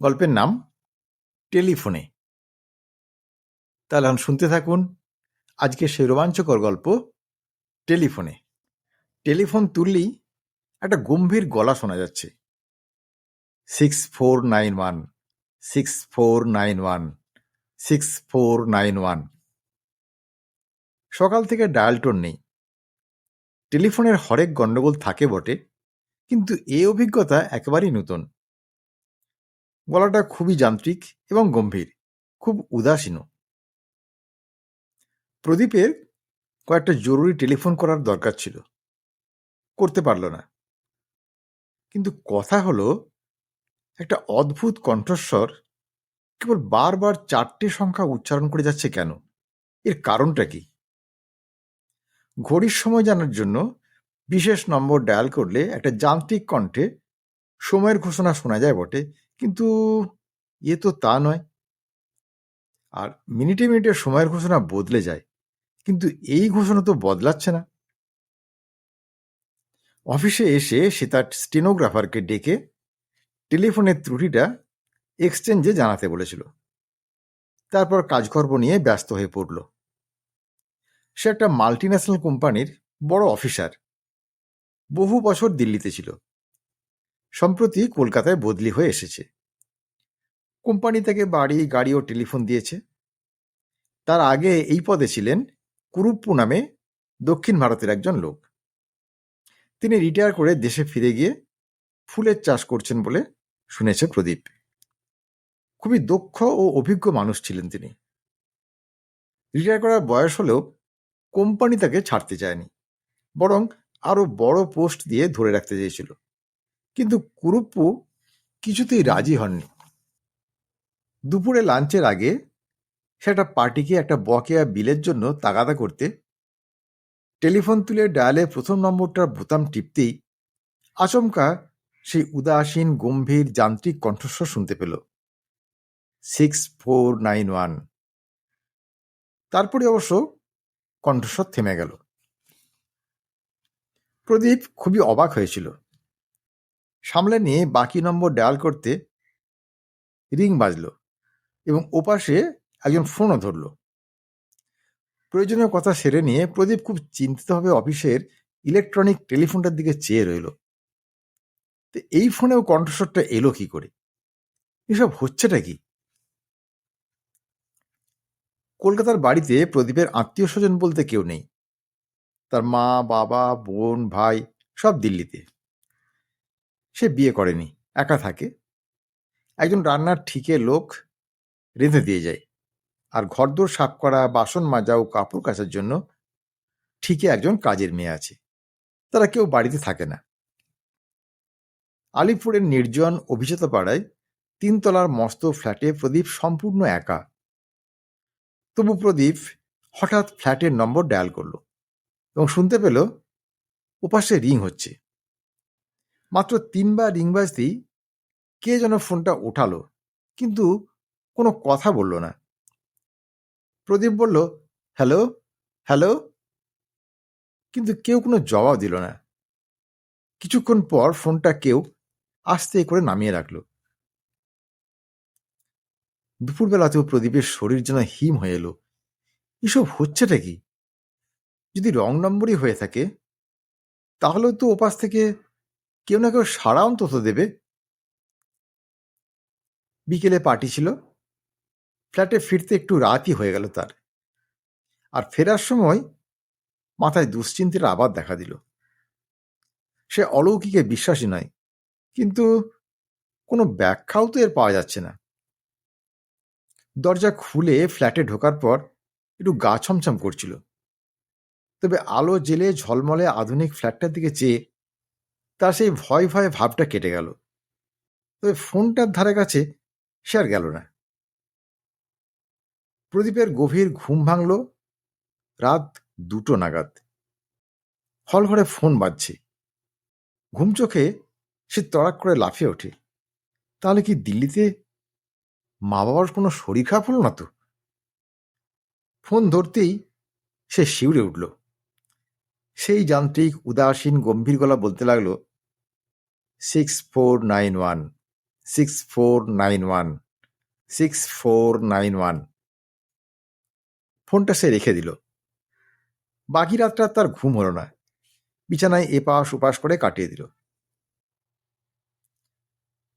গল্পের নাম টেলিফোনে। তাহলে শুনতে থাকুন আজকে সেই রোমাঞ্চকর গল্প টেলিফোনে। টেলিফোন তুললেই একটা গম্ভীর গলা শোনা যাচ্ছে। Six four nine one six four nine one six four nine one সকাল থেকে ডায়াল টোন নেই। টেলিফোনের হরেক গণ্ডগোল থাকে বটে, কিন্তু এ অভিজ্ঞতা একেবারেই নতুন। গলাটা খুবই যান্ত্রিক এবং গম্ভীর খুব উদাসীন প্রদীপের কয়েকটা জরুরি টেলিফোন করার দরকার ছিল। করতে পারল না। কিন্তু কথা হল, একটা অদ্ভুত কণ্ঠস্বর কেবল বারবার চারটে সংখ্যা উচ্চারণ করে যাচ্ছে কেন? এর কারণটা কি? ঘড়ির সময় জানার জন্য বিশেষ নম্বর ডায়াল করলে একটা যান্ত্রিক কণ্ঠে সময়ের ঘোষণা শোনা যায় বটে। কিন্তু এ তো তা নয়। আর মিনিটে মিনিটে সময়ের ঘোষণা বদলে যায়, কিন্তু এই ঘোষণা তো বদলাচ্ছে না। অফিসে এসে সে তার স্টেনোগ্রাফারকে ডেকে টেলিফোনের ত্রুটিটা এক্সচেঞ্জে জানাতে বলেছিল। তারপর কাজকর্ম নিয়ে ব্যস্ত হয়ে পড়ল। সে একটা মাল্টিন্যাশনাল কোম্পানির বড় অফিসার। বহু বছর দিল্লিতে ছিল। সম্প্রতি কলকাতায় বদলি হয়ে এসেছে। কোম্পানি থেকে বাড়ি, গাড়ি ও টেলিফোন দিয়েছে। তার আগে এই পদে ছিলেন কুরুপ্পু নামে দক্ষিণ ভারতের একজন লোক। তিনি রিটায়ার করে দেশে ফিরে গিয়ে ফুলের চাষ করছেন বলে শুনেছে প্রদীপ। খুবই দক্ষ ও অভিজ্ঞ মানুষ ছিলেন তিনি। রিটায়ার করার বয়স হলেও কোম্পানি তাকে ছাড়তে চায়নি, বরং আরও বড় পোস্ট দিয়ে ধরে রাখতে চেয়েছিল। কিন্তু কুরুপ্পু কিছুতেই রাজি হননি। দুপুরে লাঞ্চের আগে সে একটা পার্টিকে একটা বকেয়া বিলের জন্য তাগাদা করতে টেলিফোন তুলে ডায়ালে প্রথম নম্বরটার বোতাম টিপতেই আচমকা সেই উদাসীন, গম্ভীর যান্ত্রিক কণ্ঠস্বর শুনতে পেল। Six four nine one. তারপরে অবশ্য কণ্ঠস্বর থেমে গেল। প্রদীপ খুবই অবাক হয়েছিল। সামলে নিয়ে বাকি নম্বর ডায়াল করতে রিং বাজল। এবং ওপাশে একজন ফোনও ধরল। প্রয়োজনীয় কথা সেরে নিয়ে প্রদীপ খুব চিন্তিতভাবে অফিসের ইলেকট্রনিক টেলিফোনটার দিকে চেয়ে রইল। তো এই ফোনেও কণ্ঠস্বরটা এলো কি করে? এসব হচ্ছেটা কি? কলকাতার বাড়িতে প্রদীপের আত্মীয় স্বজন বলতে কেউ নেই। তার মা, বাবা, বোন, ভাই সব দিল্লিতে। সে বিয়ে করেনি, একা থাকে। একজন রান্নার ঠিকে লোক রেঁধে দিয়ে যায়। আর ঘরদোর সাফ করা, বাসন মাজা ও কাপড় কাচার জন্য ঠিকই একজন কাজের মেয়ে আছে। তারা কেউ বাড়িতে থাকে না। আলিপুরের নির্জন অভিজাত পাড়ায় তিনতলার মস্ত ফ্ল্যাটে প্রদীপ সম্পূর্ণ একা। তবু প্রদীপ হঠাৎ ফ্ল্যাটের নম্বর ডায়াল করল এবং শুনতে পেল ওপাশে রিং হচ্ছে। মাত্র তিনবার রিং বাজতেই কে যেন ফোনটা ওঠালো, কিন্তু কোনো কথা বলল না। প্রদীপ বলল, হ্যালো হ্যালো। কিন্তু কেউ কোনো জবাব দিল না। কিছুক্ষণ পর ফোনটা কেউ আস্তে করে নামিয়ে রাখল। দুপুরবেলাতেও প্রদীপের শরীর যেন হিম হয়ে এলো। এসব হচ্ছেটা কি? যদি রং নম্বরই হয়ে থাকে তাহলেও তো ওপাশ থেকে কেউ না কেউ সারা অন্তত দেবে। বিকেলে পার্টি ছিল। ফ্ল্যাটে ফিরতে একটু রাতই হয়ে গেল তার। আর ফেরার সময় মাথায় দুশ্চিন্তার আবার দেখা দিল। সে অলৌকিকে বিশ্বাসী নয়, কিন্তু কোনো ব্যাখ্যাও তো এর পাওয়া যাচ্ছে না। দরজা খুলে ফ্ল্যাটে ঢোকার পর একটু গা ছমছম করছিল। তবে আলো জেলে ঝলমলে আধুনিক ফ্ল্যাটটার দিকে চেয়ে তার সেই ভয় ভয় ভাবটা কেটে গেল। তবে ফোনটার ধারে কাছে সে আর গেল না। প্রদীপের গভীর ঘুম ভাঙল। রাত দুটো নাগাদ। হল ঘরে ফোন বাজছে। ঘুম চোখে সে তড়াক করে লাফিয়ে ওঠে। তাহলে কি দিল্লিতে মা বাবার কোনো শরীর খারাপ হলো না তো? ফোন ধরতেই সে শিউরে উঠল। সেই যান্ত্রিক, উদাসীন, গম্ভীর গলা বলতে লাগল, six four nine one, six four nine one, six four nine one. ফোনটা সে রেখে দিল। বাকি রাতটা তার ঘুম হলো না। বিছানায় এপাশ ওপাশ করে কাটিয়ে দিল।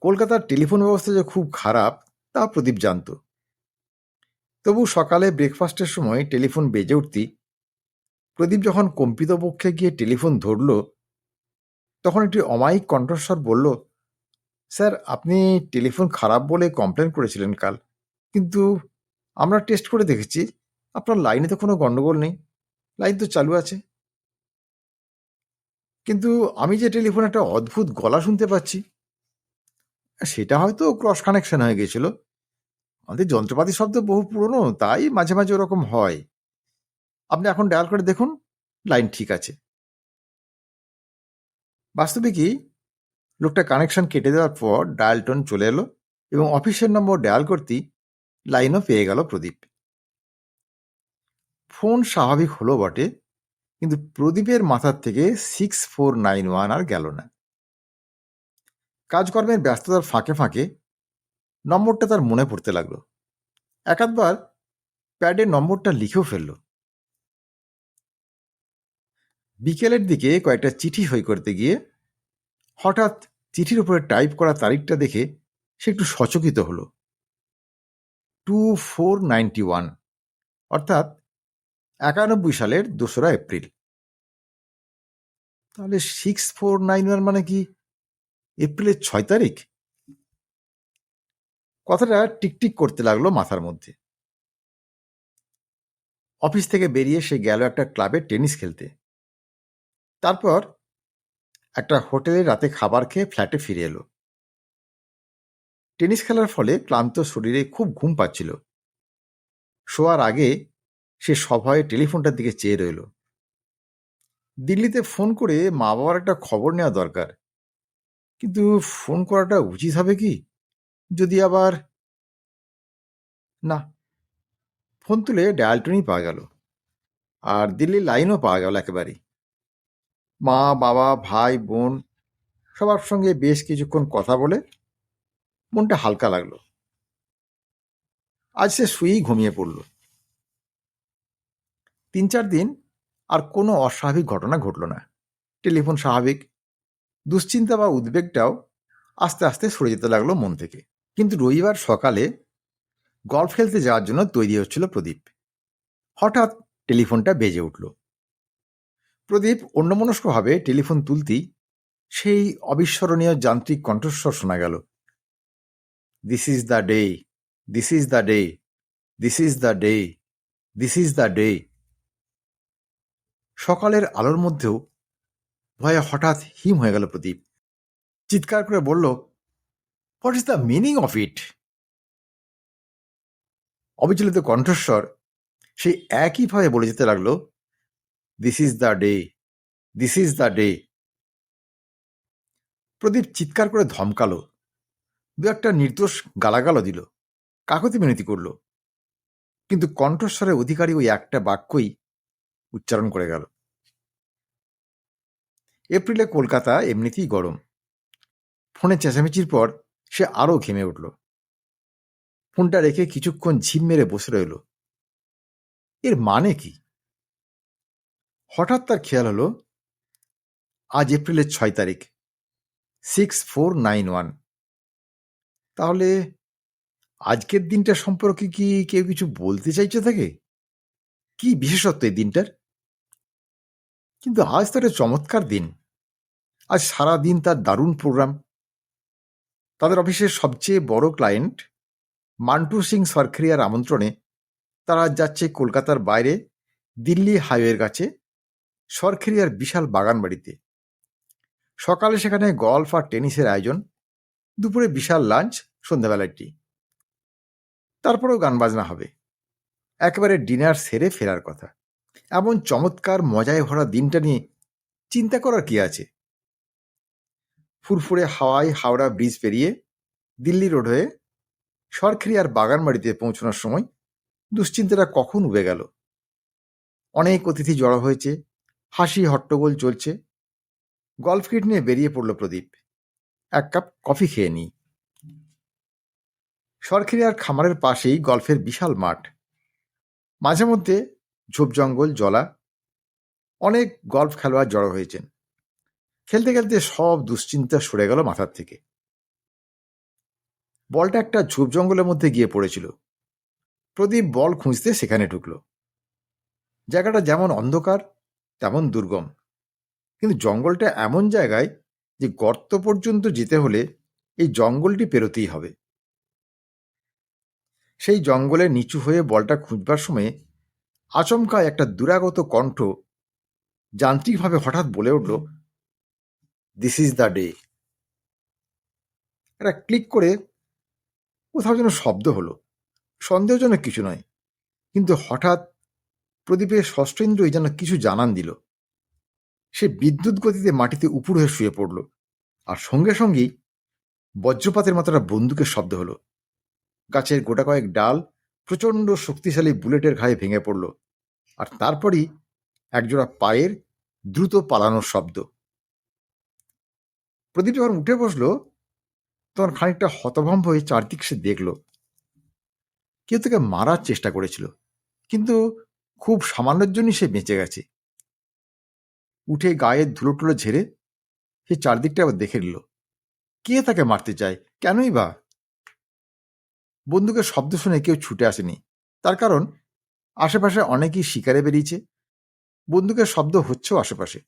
কলকাতার টেলিফোন ব্যবস্থা যে খুব খারাপ, তা প্রদীপ জানত। তবু সকালে ব্রেকফাস্টের সময় টেলিফোন বেজে উঠতি প্রদীপ যখন কম্পিত পক্ষে গিয়ে টেলিফোন ধরল, তখন একটি অমায়িক কণ্ঠস্বর বলল, স্যার, আপনি টেলিফোন খারাপ বলে কমপ্লেন করেছিলেন কাল, কিন্তু আমরা টেস্ট করে দেখেছি। আপনার লাইনে তো কোনো গন্ডগোল নেই। লাইন তো চালু আছে। কিন্তু আমি যে টেলিফোন একটা অদ্ভুত গলা শুনতে পাচ্ছি, সেটা হয়তো ক্রস কানেকশন হয়ে গেছিল। আমাদের যন্ত্রপাতি শব্দ বহু পুরনো, তাই মাঝে মাঝে ওরকম হয়। আপনি এখন ডায়াল করে দেখুন, লাইন ঠিক আছে। বাস্তবে কি, লোকটা কানেকশন কেটে দেওয়ার পর ডায়াল টোন চলে এলো এবং অফিসের নম্বর ডায়াল করতেই লাইনও পেয়ে গেল প্রদীপ। ফোন স্বাভাবিক হলো বটে, কিন্তু প্রদীপের মাথার থেকে সিক্স ফোর নাইন ওয়ান আর গেল না। কাজকর্মের ব্যস্ততার ফাঁকে ফাঁকে নম্বরটা তার মনে পড়তে লাগল। একাধবার প্যাডে নম্বরটা লিখেও ফেলল। বিকেলের দিকে কয়েকটা চিঠি সই করতে গিয়ে হঠাৎ চিঠির উপরে টাইপ করা তারিখটা দেখে সে একটু সচকিত হলো। টু ফোর নাইনটি ওয়ান, অর্থাৎ একানব্বই সালের দোসরা এপ্রিল। তাহলে সিক্স ফোর নাইন ওয়ান মানে কি? এপ্রিলের ছয় তারিখ? কথাটা টিকটিক করতে লাগল মাথার মধ্যে। অফিস থেকে বেরিয়ে সে গেল একটা ক্লাবে টেনিস খেলতে। তারপর একটা হোটেলে রাতে খাবার খেয়ে ফ্ল্যাটে ফিরে এলো। টেনিস খেলার ফলে ক্লান্ত শরীরে খুব ঘুম পাচ্ছিল। শোয়ার আগে সে সভায় টেলিফোনটার দিকে চেয়ে রইল। দিল্লিতে ফোন করে মা বাবার একটা খবর নেওয়া দরকার। কিন্তু ফোন করাটা উচিত হবে কি? যদি আবার না। ফোন তুলে ডায়াল টোনই পাওয়া গেল। আর দিল্লির লাইনও পাওয়া গেল একেবারেই। মা, বাবা, ভাই, বোন সবার সঙ্গে বেশ কিছুক্ষণ কথা বলে মনটা হালকা লাগল। আজ সে শুয়েই ঘুমিয়ে পড়ল। তিন চার দিন আর কোনো অস্বাভাবিক ঘটনা ঘটল না। টেলিফোন স্বাভাবিক, দুশ্চিন্তা বা উদ্বেগটাও আস্তে আস্তে সরে যেতে লাগল মন থেকে। কিন্তু রবিবার সকালে গল্ফ খেলতে যাওয়ার জন্য তৈরি হচ্ছিল প্রদীপ। হঠাৎ টেলিফোনটা বেজে উঠল। প্রদীপ অন্যমনস্কভাবে টেলিফোন তুলতেই সেই অবিস্মরণীয় যান্ত্রিক কণ্ঠস্বর শোনা গেল। This is the day this is the day this is the day this is the day সকালের আলোর মধ্যেও ভয়ে হঠাৎ হিম হয়ে গেল প্রদীপ। চিৎকার করে বলল what is the meaning of it অবিচলিত কণ্ঠস্বর সেই একইভাবে বলে যেতে লাগল this is the day this is the day Pradip চিৎকার করে ধমকালো, দু একটা নির্দোষ গালাগালও দিল, কাকতি মিনতি করল। কিন্তু কণ্ঠস্বরের অধিকারী ওই একটা বাক্যই উচ্চারণ করে গেল। এপ্রিলে কলকাতা এমনিতেই গরম। ফোনে চেঁচামেচির পর সে আরও ঘেমে উঠল। ফোনটা রেখে কিছুক্ষণ ঝিম মেরে বসে রইল। এর মানে কি? হঠাৎ তার খেয়াল হলো, আজ এপ্রিলের ছয় তারিখ, সিক্স ফোর নাইন ওয়ান। তাহলে আজকের দিনটা সম্পর্কে কি কেউ কিছু বলতে চাইছে থাকে কি বিশেষত্ব এই দিনটার? কিন্তু আজ তো একটা চমৎকার দিন। আজ সারা দিন তার দারুণ প্রোগ্রাম। তাদের অফিসের সবচেয়ে বড় ক্লায়েন্ট মান্টু সিং সরখেরিয়ার আমন্ত্রণে তারা যাচ্ছে কলকাতার বাইরে দিল্লি হাইওয়ের কাছে সরখেরিয়ার বিশাল বাগান বাড়িতে সকালে সেখানে গল্ফ আর টেনিসের আয়োজন, দুপুরে বিশাল লাঞ্চ, সন্ধ্যাবেলায় টি। তারপরেও গান বাজনা হবে। একেবারে ডিনার সেরে ফেরার কথা। এমন চমৎকার মজায় ভরা দিনটা নিয়ে চিন্তা করার কি আছে? ফুরফুরে হাওয়ায় হাওড়া ব্রিজ পেরিয়ে দিল্লি রোড হয়ে সরখেরিয়ার বাগানবাড়িতে পৌঁছানোর সময় দুশ্চিন্তাটা কখন উবে গেল? অনেক অতিথি জড়ো হয়েছে, হাসি হট্টগোল চলছে। গল্ফ কিট নিয়ে বেরিয়ে পড়ল প্রদীপ। এক কাপ কফি খেয়ে নিই। আর খামারের পাশেই গল্ফের বিশাল মাঠ। মাঝে মধ্যে ঝোপ জঙ্গল, জলা, অনেক গল্ফ খেলোয়াড় জড়ো হয়েছেন। খেলতে খেলতে সব দুশ্চিন্তা সরে গেল মাথার থেকে। বলটা একটা ঝোপ জঙ্গলের মধ্যে গিয়ে পড়েছিল। প্রদীপ বল খুঁজতে সেখানে ঢুকল। জায়গাটা যেমন অন্ধকার, তেমন দুর্গম। কিন্তু জঙ্গলটা এমন জায়গায় যে গর্ত পর্যন্ত যেতে হলে এই জঙ্গলটি পেরোতেই হবে। সেই জঙ্গলে নিচু হয়ে বলটা খুঁজবার সময় আচমকা একটা দুরাগত কণ্ঠ যান্ত্রিকভাবে হঠাৎ বলে উঠল দিস ইজ দ্য ডে একটা ক্লিক করে কোথাও যেন শব্দ হলো। সন্দেহজনক কিছু নয়, কিন্তু হঠাৎ প্রদীপের ষষ্ঠেন্দ্রই যেন কিছু জানান দিল। সে বিদ্যুৎ গতিতে মাটিতে উপুড় হয়ে শুয়ে পড়ল, আর সঙ্গে সঙ্গেই বজ্রপাতের মতো একটা বন্দুকের শব্দ হলো। গাছের গোটা কয়েক ডাল প্রচণ্ড শক্তিশালী বুলেটের ঘায়ে ভেঙে পড়ল। আর তারপরই একজোড়া পায়ের দ্রুত পালানোর শব্দ। প্রদীপ যখন উঠে বসল, তখন খানিকটা হতভম্ব হয়ে চারদিক সে দেখল। কেউ তাকে মারার চেষ্টা করেছিল, কিন্তু খুব সামান্যের জন্যই সে বেঁচে গেছে। উঠে গায়ের ধুলো টুলো ঝেড়ে সে চারদিকটা আবার দেখে নিল, কে তাকে মারতে চায়, কেনই বা? বন্দুকের শব্দ শুনে কেউ ছুটে আসেনি। তার কারণ, আশেপাশে অনেকেই শিকারে বেরিয়েছে। বন্দুকের শব্দ হচ্ছেও আশেপাশে।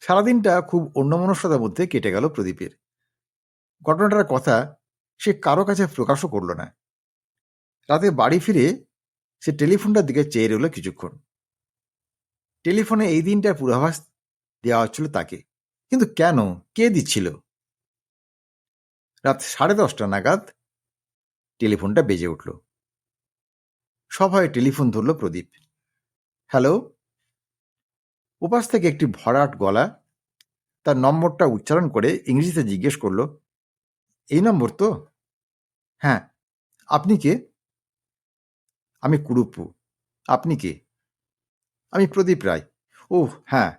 সারাদিনটা খুব অন্যমনস্কতার মধ্যে কেটে গেল প্রদীপের। ঘটনাটার কথা সে কারও কাছে প্রকাশও করল না। রাতে বাড়ি ফিরে সে টেলিফোনটার দিকে চেয়ে রইল কিছুক্ষণ। টেলিফোনে এই দিনটার পূর্বাভাস দেওয়া হচ্ছিল তাকে। কিন্তু কেন? কে দিচ্ছিল? রাত সাড়ে দশটা নাগাদ টেলিফোনটা বেজে উঠল। সবাই টেলিফোন ধরল প্রদীপ। হ্যালো? উপাস থেকে একটি ভরাট গলা তার নম্বরটা উচ্চারণ করে ইংরেজিতে জিজ্ঞেস করল, এই নম্বর তো? হ্যাঁ আপনি কে? আমি কুরুপ্পু আপনি কে? আমি প্রদীপ রায়। ও হ্যাঁ।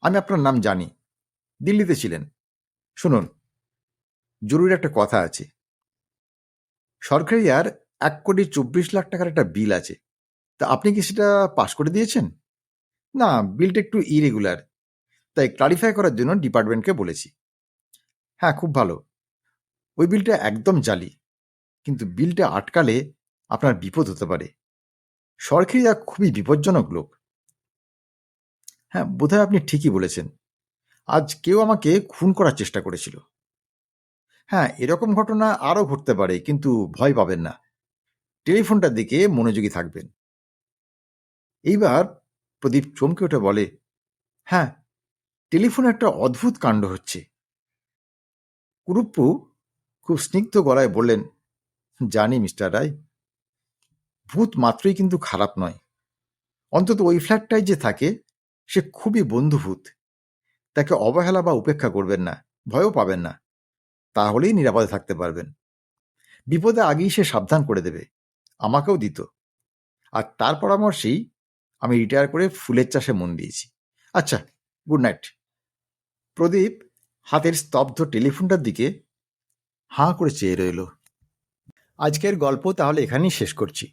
আমি আপনার নাম জানি। দিল্লিতে ছিলেন। শুনুন জরুরি একটা কথা আছে। সরকারি আর এক কোটি চব্বিশ লাখ টাকার একটা বিল আছে। তা আপনি কি সেটা পাশ করে দিয়েছেন? না, বিলটা একটু ইরেগুলার তাই ক্লারিফাই করার জন্য ডিপার্টমেন্টকে বলেছি। হ্যাঁ খুব ভালো। ওই বিলটা একদম জালি। কিন্তু বিলটা আটকালে আপনার বিপদ হতে পারে। সরকারি সরকারিরা খুবই বিপজ্জনক লোক। হ্যাঁ বোধহয় আপনি ঠিকই বলেছেন। আজ কেউ আমাকে খুন করার চেষ্টা করেছিল। হ্যাঁ এরকম ঘটনা আরও ঘটতে পারে, কিন্তু ভয় পাবেন না। টেলিফোনটার দিকে মনোযোগী থাকবেন। এইবার প্রদীপ চমকে উঠে বলে হ্যাঁ টেলিফোনে একটা অদ্ভুত কাণ্ড হচ্ছে। কুরুপ্পু খুব স্নিগ্ধ গলায় বললেন, জানি মিস্টার রায়, ভূত মাত্রই কিন্তু খারাপ নয়। অন্তত ওই ফ্ল্যাটটায় যে থাকে, সে খুবই বন্ধুভূত। তাকে অবহেলা বা উপেক্ষা করবেন না, ভয়ও পাবেন না। তাহলেই নিরাপদে থাকতে পারবেন। বিপদে আগেই সে সাবধান করে দেবে, আমাকেও দিত। আর তার পরামর্শেই আমি রিটায়ার করে ফুলের চাষে মন দিয়েছি। আচ্ছা গুড নাইট। প্রদীপ হাতের স্তব্ধ টেলিফোনটার দিকে হাঁ করে চেয়ে রইল। আজকের গল্প তাহলে এখানেই শেষ করছি।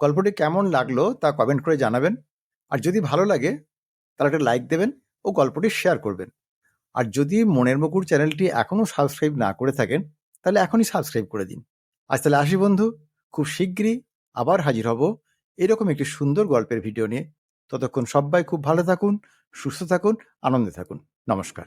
গল্পটি কেমন লাগল তা কমেন্ট করে জানাবেন। আর যদি ভালো লাগে, তাহলে একটা লাইক দেবেন ও গল্পটি শেয়ার করবেন। আর যদি মনের মুকুর চ্যানেলটি এখনও সাবস্ক্রাইব না করে থাকেন, তাহলে এখনই সাবস্ক্রাইব করে দিন। আজ তাহলে আসি বন্ধু, খুব শীঘ্রই আবার হাজির হব এরকম একটি সুন্দর গল্পের ভিডিও নিয়ে। ততক্ষণ সবাই খুব ভালো থাকুন, সুস্থ থাকুন, আনন্দে থাকুন। নমস্কার।